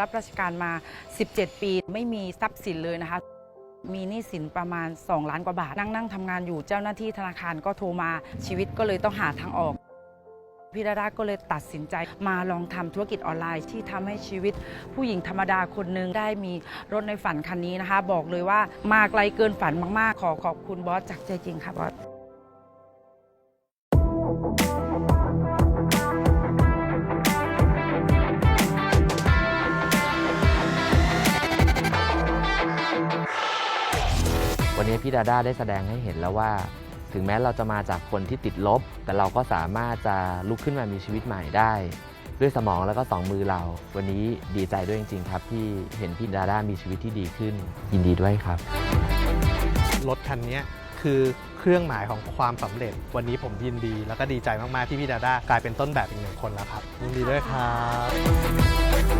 รับราชการมา 17 ปีไม่มีทรัพย์สินเลยนะคะ มีหนี้สินประมาณ 2 ล้านกว่าบาท นั่งนั่งทำงานอยู่เจ้าหน้าที่ธนาคารก็โทรมาชีวิตก็เลยต้องหาทางออกพี่ดาดาก็เลยตัดสินใจมาลองทำธุรกิจออนไลน์ ที่ทำให้ชีวิตผู้หญิงธรรมดาคนหนึ่งได้มีรถในฝันคันนี้นะคะ บอกเลยว่ามาไกลเกินฝันมากๆ ขอขอบคุณบอสจากใจจริงค่ะบอส วันนี้พี่ดาด้าได้แสดงให้เห็นแล้วว่า ถึงแม้เราจะมาจากคนที่ติดลบ แต่เราก็สามารถจะลุกขึ้นมามีชีวิตใหม่ได้ ด้วยสมองแล้วก็สองมือเรา วันนี้ดีใจด้วยจริง ๆ ครับ ที่เห็นพี่ดาด้ามีชีวิตที่ดีขึ้น ยินดีด้วยครับ รถคันนี้คือเครื่องหมายของความสำเร็จ วันนี้ผมยินดี แล้วก็ดีใจมาก ๆ ที่พี่ดาด้ากลายเป็นต้นแบบอีกหนึ่งคนแล้วครับยินดีด้วยครับ